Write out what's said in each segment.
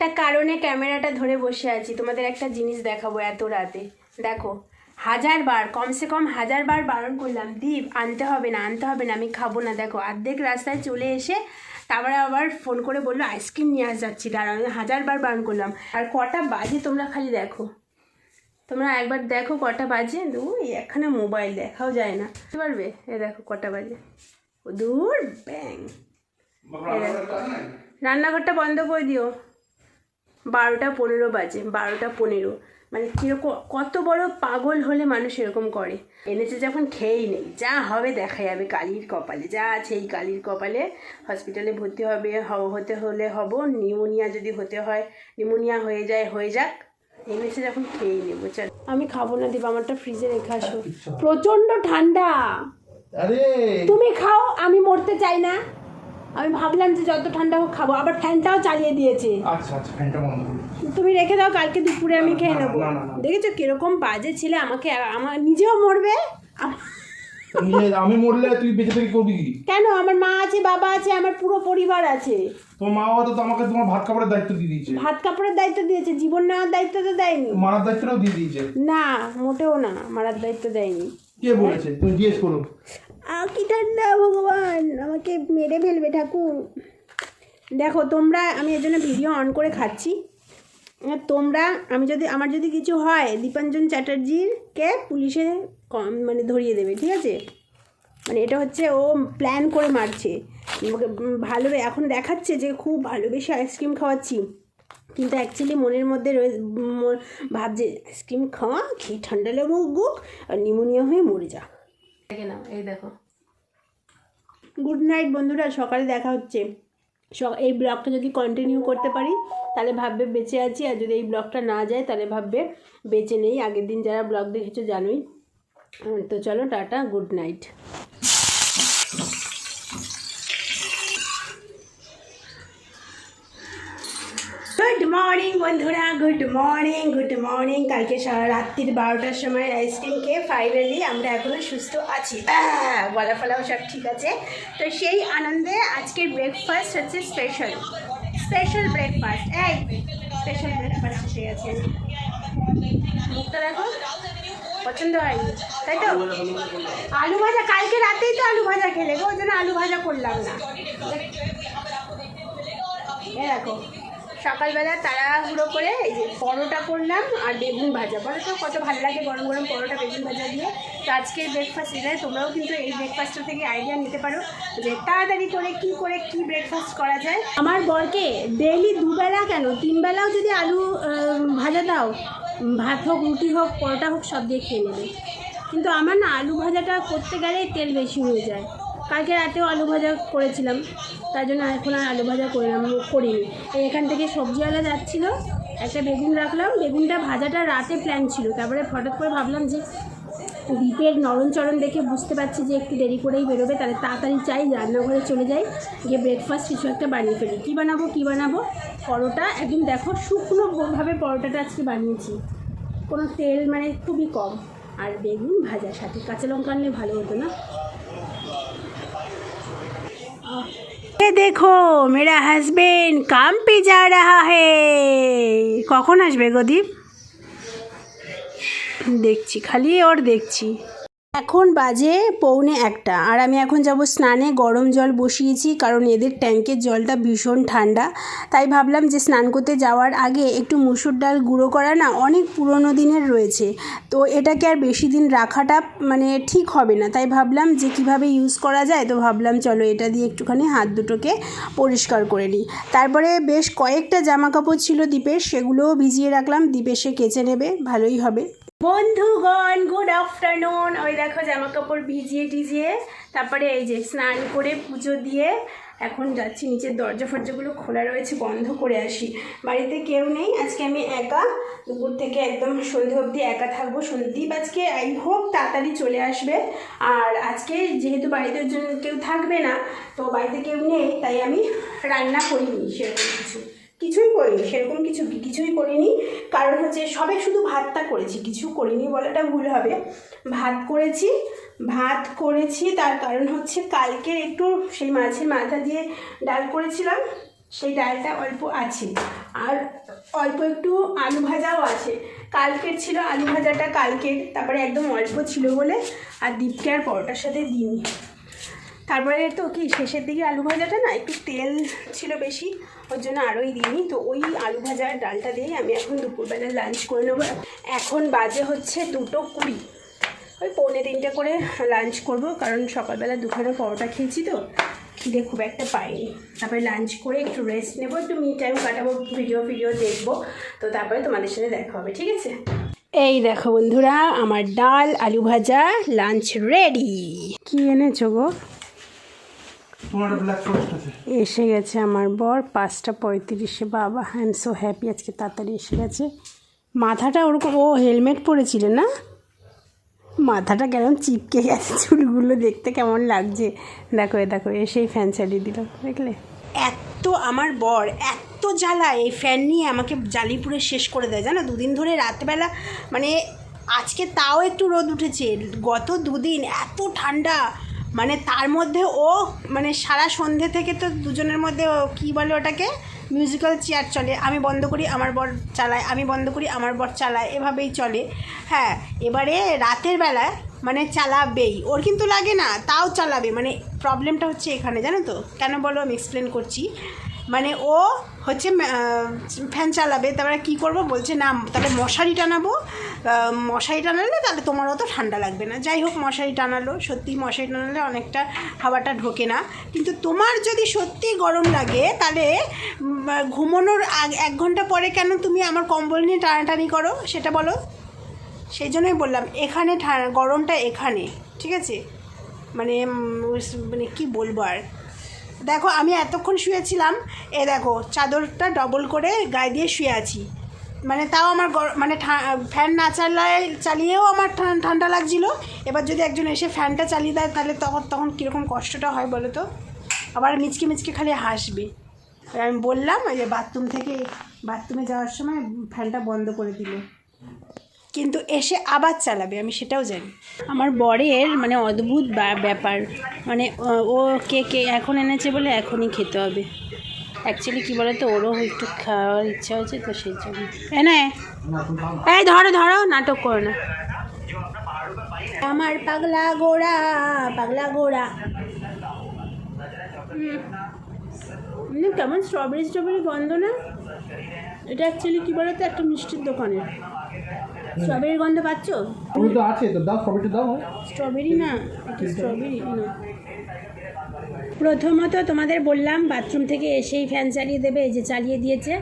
একটা কারণে ক্যামেরাটা ধরে বসে আছি। তোমাদের একটা জিনিস দেখাবো এত রাতে। দেখো, হাজার বার, কমসে কম হাজার বার বারণ করলাম, দীপ, আনতে হবে না, আনতে হবে না, আমি খাব না। দেখো, অর্ধেক রাস্তায় চলে এসে তারপরে আবার ফোন করে বলল আইসক্রিম নিয়ে আস যাচ্ছি। দাঁড়াও, আমি হাজার বার বারণ করলাম। আর কটা বাজে তোমরা খালি দেখো। তোমরা একবার দেখো কটা বাজে। ওই একখানে মোবাইল দেখাও যায় না। পারবে? এ দেখো কটা বাজে। দূর ব্যাং রান্নাঘরটা বন্ধ করে দিও। বারোটা পনেরো বাজে বারোটা পনেরো। মানে কীরকম কত বড় পাগল হলে মানুষ এরকম করে? এনেছে যখন খেয়েই নেই যা হবে দেখা যাবে কালির কপালে যা আছে এই কালির কপালে। হসপিটালে ভর্তি হবে হতে হলে হব নিউমোনিয়া যদি হতে হয় নিউমোনিয়া হয়ে যায় হয়ে যাক। এনেছে যখন খেয়েই নেব চল। আমি খাব না দিব আমারটা ফ্রিজে রেখে আসো। প্রচণ্ড ঠান্ডা। তুমি খাও আমি মরতে চাই না। আমি ভাবলাম যে যত ঠান্ডা হোক খাব আবার ফ্যানটাও চালিয়ে দিয়েছে। আচ্ছা আচ্ছা ফ্যানটা বন্ধ তুমি রেখে দাও কালকে দুপুরে আমি খেয়ে নেব। দেখেছ কীরকম বাজে ছেলে? আমাকে আমার নিজেও মরবে? আমি মরলে তুই বেঁচে থেকে করবি কেন? আমার মা আছে বাবা আছে আমার পুরো পরিবার আছে। তোমার মা বাবা তো আমাকে তোমার ভাত কাপড়ের দায়িত্ব দিয়ে দিয়েছে। ভাত কাপড়ের দায়িত্ব দিয়েছে জীবন নেওয়ার দায়িত্ব তো দেয়নি। মারার দায়িত্বটাও দিয়ে দিয়েছে। না মোটেও না মারার দায়িত্ব দেয়নি। কে বলেছে? তুমি জিজ্ঞেস করো। কি ঠান্ডা, ভগবান। আমাকে মেরে ফেলবে, ঠাকুর। দেখো, তোমরা, আমি এর জন্য ভিডিও অন করে খাচ্ছি। তোমরা, আমি যদি, আমার যদি কিছু হয়, দীপাঞ্জন চ্যাটার্জিরকে পুলিশে মানে ধরিয়ে দেবে, ঠিক আছে? মানে এটা হচ্ছে ও প্ল্যান করে মারছে। ভালো, এখন দেখাচ্ছে যে খুব ভালোবেসে আইসক্রিম খাওয়াচ্ছি। কিন্তু অ্যাকচুয়ালি মনের মধ্যে রয়ে ভাবছে আইসক্রিম খাওয়া? খেয়ে ঠান্ডা লাগুক গুক আর নিউমোনিয়া হয়ে মরে যা। এই দেখো। গুড নাইট বন্ধুরা, সকালে দেখা হচ্ছে। এই ব্লগটা যদি কন্টিনিউ করতে পারি, তাহলে ভাববে বেঁচে আছি, আর যদি এই ব্লগটা না যায়, তাহলে ভাববে বেঁচে নেই। আগের দিন যারা ব্লগ দেখেছ, জানোই। তো চলো, tata good night good morning বন্ধুরা। গুড মর্নিং গুড মর্নিং কালকে সারা রাত্রির বারোটার সময় আইসক্রিম খেয়ে ফাইনালি আমরা এখনও সুস্থ আছি। গলা ফলাও সব ঠিক আছে। তো সেই আনন্দে আজকের ব্রেকফাস্ট হচ্ছে স্পেশাল স্পেশাল ব্রেকফাস্ট এই স্পেশাল ব্রেকফাস্ট এসে গেছে। মুখটা দেখো। পছন্দ হয়নি। তাই তো? আলু ভাজা। কালকে রাতেই তো আলু ভাজা খেলে গো। ওই জন্য আলু ভাজা করলাম না। দেখো। সকালবেলা তাড়াহুড়ো করে এই যে পরোটা করলাম আর বেগুন ভাজা। তো কত ভালো লাগে গরম গরম পরোটা, বেগুন ভাজা দিয়ে। তো আজকের ব্রেকফাস্ট এটা তোমরাও কিন্তু এই ব্রেকফাস্টটা থেকে আইডিয়া নিতে পারো যে তাড়াতাড়ি করে কি করে কি ব্রেকফাস্ট করা যায়। আমার বরকে ডেইলি দুবেলা কেন? তিনবেলাও যদি আলু ভাজা দাও, ভাত হোক, রুটি হোক, পরোটা হোক, সব দিয়ে খেয়ে নেবে। কিন্তু আমার না আলু ভাজাটা করতে গেলে তেল বেশি হয়ে যায়। কালকে রাতেও আলু ভাজা করেছিলাম। তার জন্য এখন আর আলু ভাজা করলাম করিনি। এখান থেকে সবজিওয়ালা যাচ্ছিল, একটা বেগুন রাখলাম। বেগুনটা ভাজাটা রাতে প্ল্যান ছিল। তারপরে হঠাৎ করে ভাবলাম যে দ্বীপের নরমচরণ দেখে বুঝতে পারছি যে একটু দেরি করেই বেরোবে। তাহলে তাড়াতাড়ি চাই রান্নাঘরে চলে যাই। গিয়ে ব্রেকফাস্ট কিছু একটা বানিয়ে ফেলি। কী বানাবো কী বানাবো? পরোটা। একদম দেখো শুকনোভাবে পরোটাটা আজকে বানিয়েছি। কোনো তেল মানে খুবই কম। আর বেগুন ভাজার সাথে। কাঁচা লঙ্কা আনলে ভালো হতো না? দেখো, মেরা হাজবেন্ড কাম পে যা রাহা হে। কখন আসবে গদীপ দেখছি, খালি ওর দেখছি। এখন বাজে পৌনে একটা। আর আমি এখন যাব স্নানে, গরম জল বসিয়েছি, কারণ এদের ট্যাঙ্কের জলটা ভীষণ ঠান্ডা। তাই ভাবলাম যে স্নান করতে যাওয়ার আগে একটু মুসুর ডাল গুঁড়ো করা না অনেক পুরনো দিনের রয়েছে। তো এটাকে আর বেশি দিন রাখাটা মানে ঠিক হবে না। তাই ভাবলাম যে কীভাবে ইউজ করা যায়, তো ভাবলাম চলো এটা দিয়ে একটুখানি হাত দুটোকে পরিষ্কার করে নিই। তারপরে বেশ কয়েকটা জামা কাপড় ছিল দ্বীপের সেগুলোও ভিজিয়ে রাখলাম। দ্বীপে সে কেচে নেবে, ভালোই হবে। বন্ধুগণ গুড আফটারনুন ওই দেখো জামা কাপড় ভিজিয়ে টিজিয়ে তারপরে এই যে স্নান করে পুজো দিয়ে এখন যাচ্ছি নিচের দরজা ফরজাগুলো খোলা রয়েছে, বন্ধ করে আসি। বাড়িতে কেউ নেই, আজকে আমি একা। দুপুর থেকে একদম সন্ধে অবধি একা থাকব সন্দীপ আজকে আই হোক তাড়াতাড়ি চলে আসবে। আর আজকে যেহেতু বাড়িতে জন্য কেউ থাকবে না, তো বাড়িতে কেউ নেই, তাই আমি রান্না করিনি সেরকম কিছু। কিছুই করিনি, সেরকম কিছু কিছুই করিনি। কারণ হচ্ছে সবে শুধু ভাতটা করেছি, কিছু করিনি বলাটা ভুল হবে। ভাত করেছি ভাত করেছি, তার কারণ হচ্ছে কালকে একটু সেই মাছের মাথা দিয়ে ডাল করেছিলাম, সেই ডালটা অল্প আছে। আর অল্প একটু আলু ভাজাও আছে। কালকের ছিল আলু ভাজাটা কালকের, তারপরে একদম অল্প ছিল বলে আর দীপকে আর পরোটার সাথে দিইনি। তারপরে তো কি, শেষের দিকে আলু ভাজাটা না, একটু তেল ছিল বেশি ওর জন্য আরোই দিইনি। তো ওই আলু ভাজার ডালটা দিয়েই আমি এখন দুপুরবেলা লাঞ্চ করে নেব। এখন বাজে হচ্ছে দুটো কুড়ি। ওই পৌনে তিনটে করে লাঞ্চ করব, কারণ সকালবেলা দুখানা পরোটা খেয়েছি তো। খিদে খুব একটা পাইনি। তারপরে লাঞ্চ করে একটু রেস্ট নেব, একটু মি টাইম কাটাবো ভিডিও ভিডিও দেখব। তো তারপরে তোমাদের সাথে দেখা হবে, ঠিক আছে? এই দেখো বন্ধুরা, আমার ডাল, আলু ভাজা লাঞ্চ রেডি কি এনেছো গো তোমার ব্ল্যাক ফরেস্ট আছে এসে গেছে আমার বর, পাঁচটা পঁয়ত্রিশে বাবা আই এম সো হ্যাপি আজকে তাড়াতাড়ি এসে গেছে। মাথাটা ওরকম, ও হেলমেট পরেছিল না? মাথাটা কেমন চিপকে গেছে চুলগুলো, দেখতে কেমন লাগছে। দেখো, এ দেখো, এসেই ফ্যান চালিয়ে দিল, দেখলে? এত আমার বর, এত জ্বালা, এই ফ্যান নিয়ে আমাকে জ্বালিপুরে শেষ করে দেয়, জানো? দুদিন ধরে রাতবেলা মানে আজকে তাও একটু রোদ উঠেছে। গত দুদিন এত ঠান্ডা মানে তার মধ্যে ও মানে সারা সন্ধে থেকে তো দুজনের মধ্যে কি বলে ওটাকে? মিউজিক্যাল চেয়ার চলে। আমি বন্ধ করি, আমার বর চালায়। আমি বন্ধ করি, আমার বর চালায়। এভাবেই চলে। হ্যাঁ এবারে রাতের বেলায় মানে চালাবেই। ওর কিন্তু লাগে না, তাও চালাবে। মানে প্রবলেমটা হচ্ছে এখানে, জানো তো? কেন বলো? আমি এক্সপ্লেন করছি। মানে ও হচ্ছে ফ্যান চালাবে, তারপরে কী করব? বলছে, না, তাহলে মশারি টানাবো। মশারি টানালে তাহলে তোমার অত ঠান্ডা লাগবে না। যাই হোক, মশারি টানালো। সত্যি মশারি টানালে অনেকটা হাওয়াটা ঢোকে না। কিন্তু তোমার যদি সত্যি গরম লাগে, তাহলে ঘুমানোর আগ, এক ঘণ্টা পরে কেন তুমি আমার কম্বল নিয়ে টানাটানি করো? সেটা বলো। সেই জন্যই বললাম, এখানে গরমটা এখানে, ঠিক আছে? মানে মানে কি বলব আর? দেখো, আমি এতক্ষণ শুয়েছিলাম। এ দেখো, চাদরটা ডবল করে গায়ে দিয়ে শুয়ে আছি। মানে তাও আমার মানে ফ্যান না চালায় চালিয়েও আমার ঠান্ডা লাগছিল। এবার যদি একজন এসে ফ্যানটা চালিয়ে দেয়, তাহলে তখন তখন কীরকম কষ্টটা হয় বলো তো? আবার মিচকে মিচকে খালি হাসবে। আমি বললাম যে বাথরুম থেকে বাথরুমে যাওয়ার সময় ফ্যানটা বন্ধ করে দিল। কিন্তু এসে আবার চালাবে, আমি সেটাও জানি। আমার বরের মানে অদ্ভুত ব্যাপার। মানে ও- কে কে এখন এনেছে বলে এখনই খেতে হবে। অ্যাকচুয়ালি কী বলতো, ওরও একটু খাওয়ার ইচ্ছা হয়েছে, তো সেই জন্য। এনে এই ধরো ধরো, নাটক করো না। আমার পাগলা গোড়া পাগলা গোড়া। কেমন স্ট্রবেরি স্ট্রবেরি গন্ধ না? এটা অ্যাকচুয়ালি কী বলতো, একটা মিষ্টির দোকানের। স্ট্রবেরির গন্ধ পাচ্ছ? ওই তো আছে তো দাও সবাইটা দাও। স্ট্রবেরি না? স্ট্রবেরি না। প্রথমত তোমাদের বললাম বাথরুম থেকে এসেই ফ্যান চালিয়ে দেবে এই যে চালিয়ে দিয়েছে।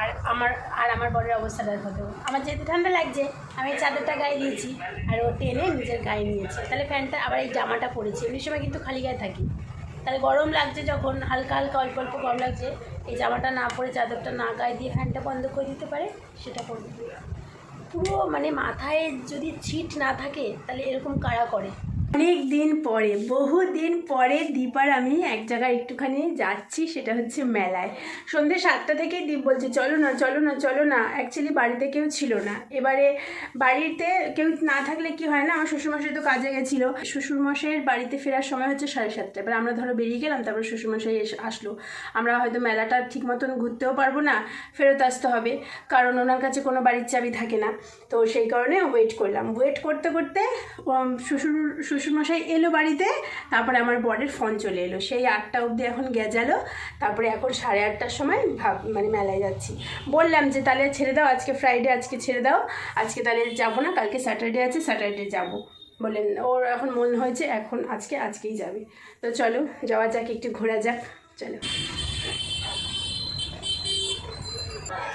আর আমার আর আমার বরের অবস্থাটা দেখো আমার যেহেতু ঠান্ডা লাগছে আমি এই চাদরটা গায়ে দিয়েছি আর ও টেনে নিজের গায়ে নিয়েছে। তাহলে ফ্যানটা আবার এই জামাটা পরেছি। এমনি সময় কিন্তু খালি গায়ে থাকি। তাহলে গরম লাগছে যখন হালকা হালকা অল্প অল্প গরম লাগছে এই জামাটা না পরে চাদরটা না গায়ে দিয়ে ফ্যানটা বন্ধ করে দিতে পারে সেটা করবে। পুরো মানে মাথায় যদি ছিট না থাকে তাহলে এরকম কারা করে? অনেক দিন পরে, বহু দিন পরে দীপার আমি এক জায়গায় একটুখানি যাচ্ছি, সেটা হচ্ছে মেলায়। সন্ধ্যে সাতটা থেকেই দীপ বলছে, চলো না চলো না চলো না। অ্যাকচুয়ালি বাড়িতে কেউ ছিল না। এবারে বাড়িতে কেউ না থাকলে কি হয় না? আমার শ্বশুরমশাই তো কাজে গেছিল। শ্বশুরমশাইয়ের বাড়িতে ফেরার সময় হচ্ছে সাড়ে সাতটা। এবার আমরা ধরো বেরিয়ে গেলাম, তারপর শ্বশুরমশাই এসে আসলো। আমরা হয়তো মেলাটা ঠিক মতন ঘুরতেও পারব না, ফেরত আসতে হবে। কারণ ওনার কাছে কোনো বাড়ির চাবি থাকে না। তো সেই কারণে ওয়েট করলাম। ওয়েট করতে করতে শ্বশুর শ্বশুরমশাই এলো বাড়িতে, তারপরে আমার বরের ফোন চলে এলো। সেই আটটা অবধি এখন গেজালো, তারপরে এখন সাড়ে আটটার সময় ভাব মানে মেলায় যাচ্ছি। বললাম যে তাহলে ছেড়ে দাও, আজকে ফ্রাইডে আজকে ছেড়ে দাও, আজকে তাহলে যাব না, কালকে স্যাটারডে আছে স্যাটারডে যাব। বললেন, ওর এখন মন হয়েছে এখন আজকে, আজকেই যাবে। তো চলো, যাওয়া যাক, একটু ঘোরা যাক, চলো।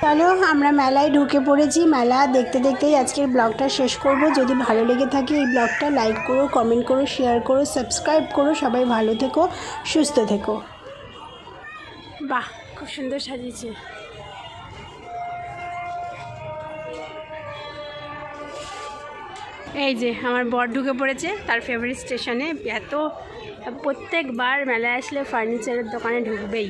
চলো, আমরা মেলায় ঢুকে পড়েছি। মেলা দেখতে দেখতেই আজকের ব্লগটা শেষ করব। যদি ভালো লেগে থাকে এই ব্লগটা লাইক করো কমেন্ট করো শেয়ার করো সাবস্ক্রাইব করো। সবাই ভালো থেকো, সুস্থ থেকো। বাহ, খুব সুন্দর সাজিয়েছে। এই যে, আমার বর ঢুকে পড়েছে, তার ফেভারিট স্টেশনে এত, প্রত্যেকবার মেলায় আসলে ফার্নিচারের দোকানে ঢুকবেই।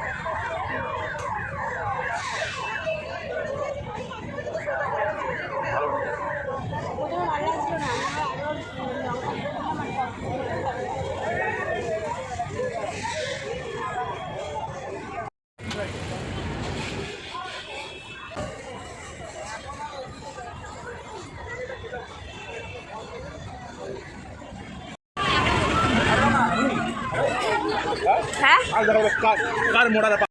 আর দেখো কার কার মোড়ার